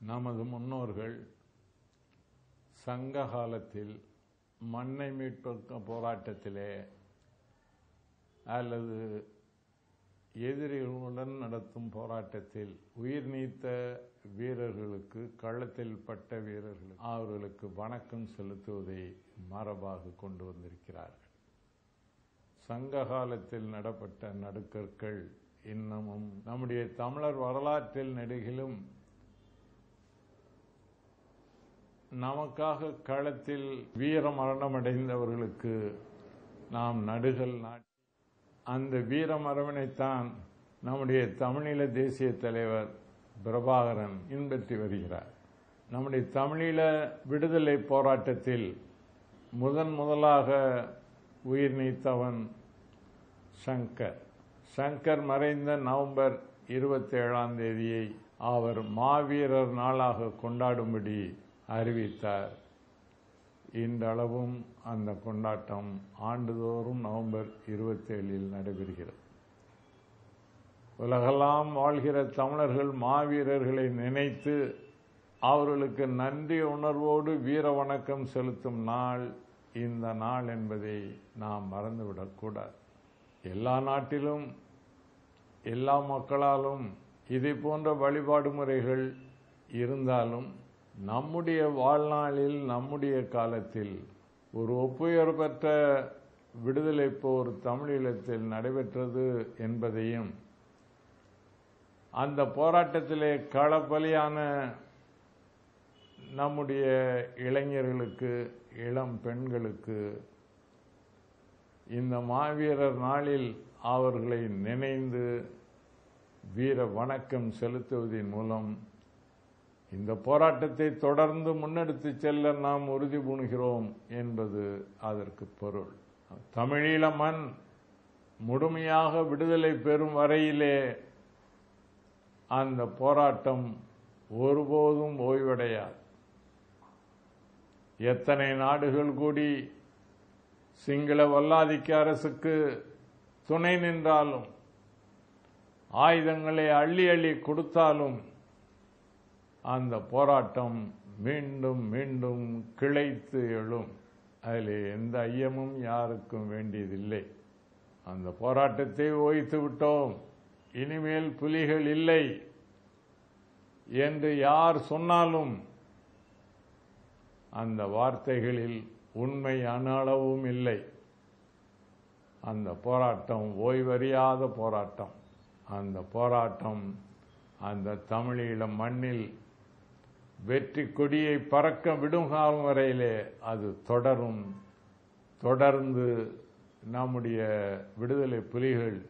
நமது முன்னோர்கள் சங்க காலத்தில் மண்ணை மீட்பு போராட்டத்திலே அல்லது எதிரிகளுடன் நடத்தும் போராட்டத்தில் உயிர் நீத்த வீரர்களுக்கு களத்தில் பட்ட வீரர்கள் அவர்களுக்கு வணக்கம் செலுத்துவதை மரபாக கொண்டு வந்திருக்கிறார்கள். சங்க காலத்தில் நடப்பட்ட நடுக்கற்கள் இன்னமும் நம்முடைய தமிழர் வரலாற்றில் நெடுகிலும் நமக்காக களத்தில் வீர மரணமடைந்தவர்களுக்கு நாம் நடுகள் நாட்டி அந்த வீர மரபனைத்தான் நம்முடைய தமிழீழ தேசிய தலைவர் பிரபாகரன் பின்பற்றி வருகிறார். நம்முடைய தமிழீழ விடுதலை போராட்டத்தில் முதன் முதலாக உயிர் நீத்தவன் சங்கர். சங்கர் மறைந்த நவம்பர் இருபத்தி ஏழாம் தேதியை அவர் மாவீரர் நாளாக கொண்டாடும்படி அறிவித்தார். இன்றளவும் அந்த கொண்டாட்டம் ஆண்டுதோறும் நவம்பர் இருபத்தேழில் நடைபெறுகிறது. உலகெல்லாம் வாழ்கிற தமிழர்கள் மாவீரர்களை நினைத்து அவர்களுக்கு நன்றி உணர்வோடு வீர வணக்கம் செலுத்தும் நாள் இந்த நாள் என்பதை நாம் மறந்துவிடக்கூடாது எல்லா நாட்டிலும் எல்லா மக்களாலும் இதை போன்ற வழிபாடு முறைகள் இருந்தாலும் நம்முடைய வாழ்நாளில் நம்முடைய காலத்தில் ஒரு ஒப்புயர் பெற்ற விடுதலை போர் தமிழீழத்தில் நடைபெற்றது என்பதையும் அந்த போராட்டத்திலே களப்பலியான நம்முடைய இளைஞர்களுக்கு இளம் பெண்களுக்கு இந்த மாவீரர் நாளில் அவர்களை நினைந்து வீர வணக்கம் செலுத்துவதன் மூலம் இந்த போராட்டத்தை தொடர்ந்து முன்னெடுத்து செல்ல நாம் உறுதி பூணுகிறோம் என்பது அதற்கு பொருள். தமிழீழ மண் முழுமையாக விடுதலை பெறும் வரையிலே அந்த போராட்டம் ஒருபோதும் ஓய்வடையாது. எத்தனை நாடுகள் கூடி சிங்கள வல்லாதிக்க அரசுக்கு துணை நின்றாலும் ஆயுதங்களை அள்ளி அள்ளி கொடுத்தாலும் அந்த போராட்டம் மீண்டும் மீண்டும் கிளைத்து எழும். அதில் எந்த ஐயமும் யாருக்கும் வேண்டியதில்லை. அந்த போராட்டத்தை ஓய்த்து விட்டோம். இனிமேல் புலிகள் இல்லை என்று யார் சொன்னாலும் அந்த வார்த்தைகளில் உண்மை அளவும் இல்லை. அந்த போராட்டம் ஓய்வறியாத போராட்டம். அந்த போராட்டம் அந்த தமிழீழ மண்ணில் வெற்றி கொடியை பறக்க விடும் காலம் வரையிலே அது தொடரும். தொடர்ந்து நம்முடைய விடுதலை புலிகள்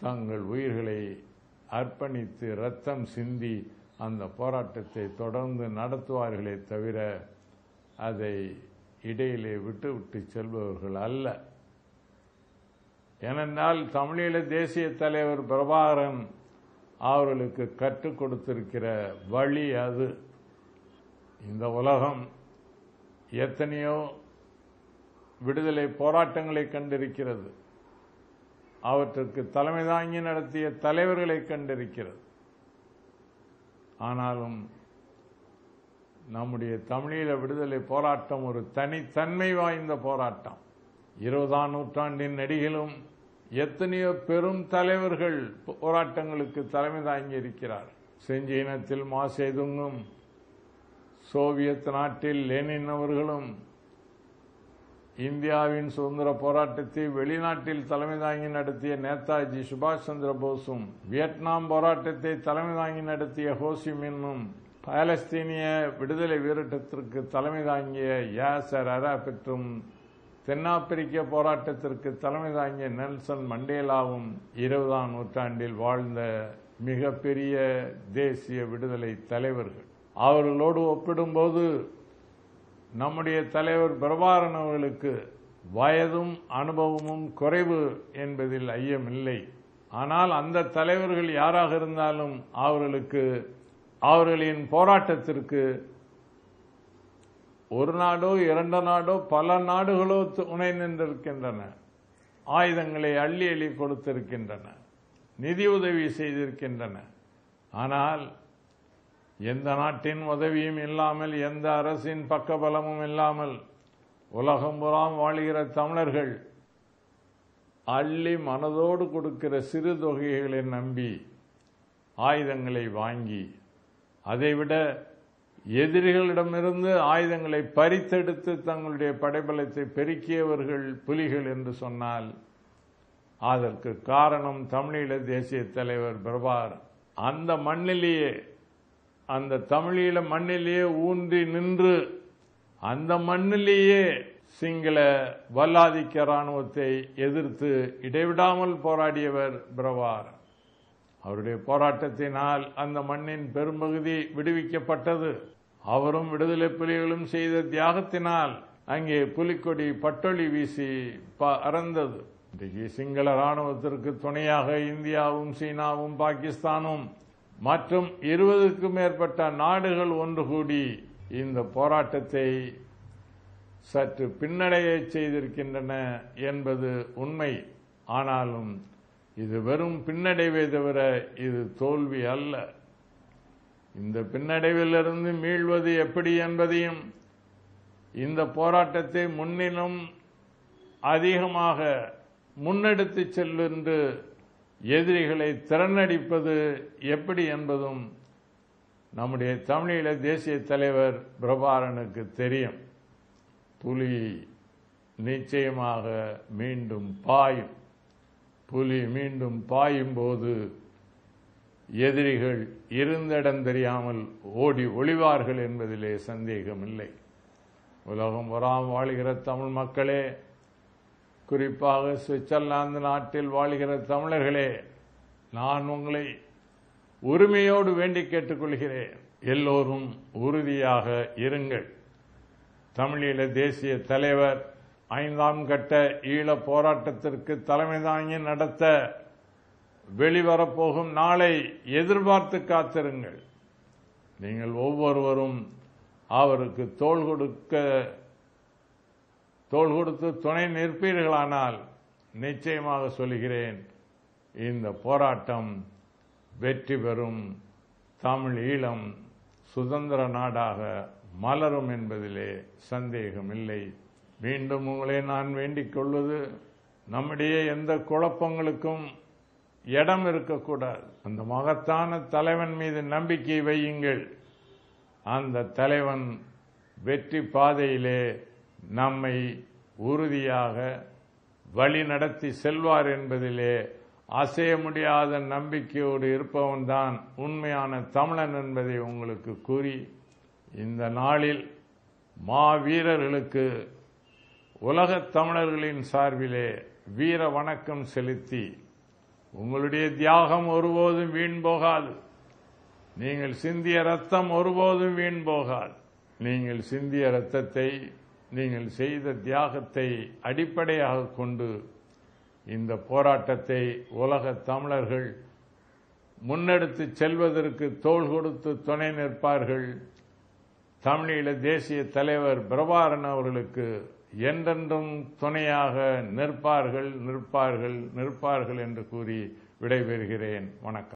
தங்கள் உயிர்களை அர்ப்பணித்து ரத்தம் சிந்தி அந்த போராட்டத்தை தொடர்ந்து நடத்துவார்களே தவிர அதை இடையிலே விட்டுவிட்டு செல்பவர்கள் அல்ல. ஏனென்றால் தமிழீழ தேசிய தலைவர் பிரபாகரன் அவர்களுக்கு கற்றுக் கொடுத்திருக்கிற வழி அது. இந்த உலகம் எத்தனையோ விடுதலை போராட்டங்களை கண்டிருக்கிறது. அவற்றுக்கு தலைமை தாங்கி நடத்திய தலைவர்களை கண்டிருக்கிறது. ஆனாலும் நம்முடைய தமிழீழ விடுதலை போராட்டம் ஒரு தனித்தன்மை வாய்ந்த போராட்டம். இருபதாம் நூற்றாண்டின் நடிகிலும் எத்தனையோ பெரும் தலைவர்கள் போராட்டங்களுக்கு தலைமை தாங்கி இருக்கிறார் செஞ்சீனத்தில் மாசேதுங்கும் சோவியத் நாட்டில் லெனின் அவர்களும் இந்தியாவின் சுதந்திர போராட்டத்தை வெளிநாட்டில் தலைமை தாங்கி நடத்திய நேதாஜி சுபாஷ் சந்திர போஸும் வியட்நாம் போராட்டத்தை தலைமை தாங்கி நடத்திய ஹோசிமின்னும் பாலஸ்தீனிய விடுதலை வீரட்டத்திற்கு தலைமை தாங்கிய யாசர் அராபெற்றும் தென்னாப்பிரிக்க போராட்டத்திற்கு தலைமை தாங்கிய நெல்சன் மண்டேலாவும் இருபதாம் நூற்றாண்டில் வாழ்ந்த மிகப்பெரிய தேசிய விடுதலை தலைவர்கள். அவர்களோடு ஒப்பிடும்போது நம்முடைய தலைவர் பிரபாரன் அவர்களுக்கு வயதும் அனுபவமும் குறைவு என்பதில் ஐயமில்லை. ஆனால் அந்த தலைவர்கள் யாராக இருந்தாலும் அவர்களுக்கு அவர்களின் போராட்டத்திற்கு ஒரு நாடோ இரண்டு நாடோ பல நாடுகளோ துணை நின்றிருக்கின்றன. ஆயுதங்களை அள்ளி அள்ளி கொடுத்திருக்கின்றன. நிதி உதவி செய்திருக்கின்றன. ஆனால் எந்த நாட்டின் உதவியும் இல்லாமல் எந்த அரசின் பக்கபலமும் இல்லாமல் உலகம் புறாம் வாழ்கிற தமிழர்கள் அள்ளி மனதோடு கொடுக்கிற சிறு தொகைகளை நம்பி ஆயுதங்களை வாங்கி அதைவிட எதிரிகளிடமிருந்து ஆயுதங்களை பறித்தெடுத்து தங்களுடைய படைபலத்தை பெருக்கியவர்கள் புலிகள் என்று சொன்னால் அதற்கு காரணம் தமிழீழ தேசிய தலைவர் பிரபார். அந்த மண்ணிலேயே அந்த தமிழீழ மண்ணிலேயே ஊன்றி நின்று அந்த மண்ணிலேயே சிங்கள வல்லாதிக்க ராணுவத்தை எதிர்த்து இடைவிடாமல் போராடியவர் பிரவார் அவருடைய போராட்டத்தினால் அந்த மண்ணின் பெரும்பகுதி விடுவிக்கப்பட்டது. அவரும் விடுதலை புலிகளும் செய்த தியாகத்தினால் அங்கே புலிக்கொடி பட்டொளி வீசி பறந்தது இன்றைக்கு சிங்கள ராணுவத்திற்கு துணையாக இந்தியாவும் சீனாவும் பாகிஸ்தானும் மற்றும் இருபதுக்கும் மேற்பட்ட நாடுகள் ஒன்று கூடி இந்த போராட்டத்தை சற்று பின்னடைய செய்திருக்கின்றன என்பது உண்மை. ஆனாலும் இது வெறும் பின்னடைவை தவிர இது தோல்வி அல்ல. இந்த பின்னடைவிலிருந்து மீள்வது எப்படி என்பதையும் இந்த போராட்டத்தை முன்னிலும் அதிகமாக முன்னெடுத்து செல்வென்று எதிரிகளை திறனடிப்பது எப்படி என்பதும் நம்முடைய தமிழீழ தேசிய தலைவர் பிரபாரனுக்கு தெரியும். புலி நிச்சயமாக மீண்டும் பாயும். புலி மீண்டும் பாயும் போது எதிரிகள் இருந்த இடம் தெரியாமல் ஓடி ஒளிவார்கள் என்பதிலே சந்தேகமில்லை. உலகம் வராம் வாழ்கிற தமிழ் மக்களே குறிப்பாக சுவிட்சர்லாந்து நாட்டில் வாழ்கிற தமிழர்களே நான் உங்களை உரிமையோடு வேண்டி கேட்டுக்கொள்கிறேன். எல்லோரும் உறுதியாக இருங்கள். தமிழீழ தேசிய தலைவர் ஐந்தாம் கட்ட ஈழ போராட்டத்திற்கு தலைமை தாங்கி நடத்த வெளிவரப்போகும் நாளை எதிர்பார்த்து காத்திருங்கள். நீங்கள் ஒவ்வொருவரும் அவருக்கு தோள் கொடுக்க தோள் கொடுத்து துணை நிற்பீர்களானால் நிச்சயமாக சொல்கிறேன் இந்த போராட்டம் வெற்றி பெறும். தமிழ் ஈழம் சுதந்திர நாடாக மலரும் என்பதிலே சந்தேகமில்லை. மீண்டும் உங்களை நான் வேண்டிக் கொள்வது நம்முடைய எந்த குழப்பங்களுக்கும் இடம் இருக்கக்கூடாது. அந்த மகத்தான தலைவன் மீது நம்பிக்கை வையுங்கள். அந்த தலைவன் வெற்றி பாதையிலே நம்மை உறுதியாக வழிநடத்தி செல்வார் என்பதிலே அசைய முடியாத நம்பிக்கையோடு இருப்பவன்தான் உண்மையான தமிழன் என்பதை உங்களுக்கு கூறி இந்த நாளில் மாவீரர்களுக்கு உலகத் தமிழர்களின் சார்பிலே வீர வணக்கம் செலுத்தி உங்களுடைய தியாகம் ஒருபோதும் வீண் போகாது. நீங்கள் சிந்திய ரத்தம் ஒருபோதும் வீண் போகாது. நீங்கள் சிந்திய ரத்தத்தை நீங்கள் செய்த தியாகத்தை அடிப்படையாக கொண்டு இந்த போராட்டத்தை உலக தமிழர்கள் முன்னெடுத்து செல்வதற்கு தோள் கொடுத்து துணை நிற்பார்கள். தமிழீழ தேசிய தலைவர் பிரபாரன் அவர்களுக்கு என்றென்றும் துணையாக நிற்பார்கள் நிற்பார்கள் நிற்பார்கள் என்று கூறி விடைபெறுகிறேன். வணக்கம்.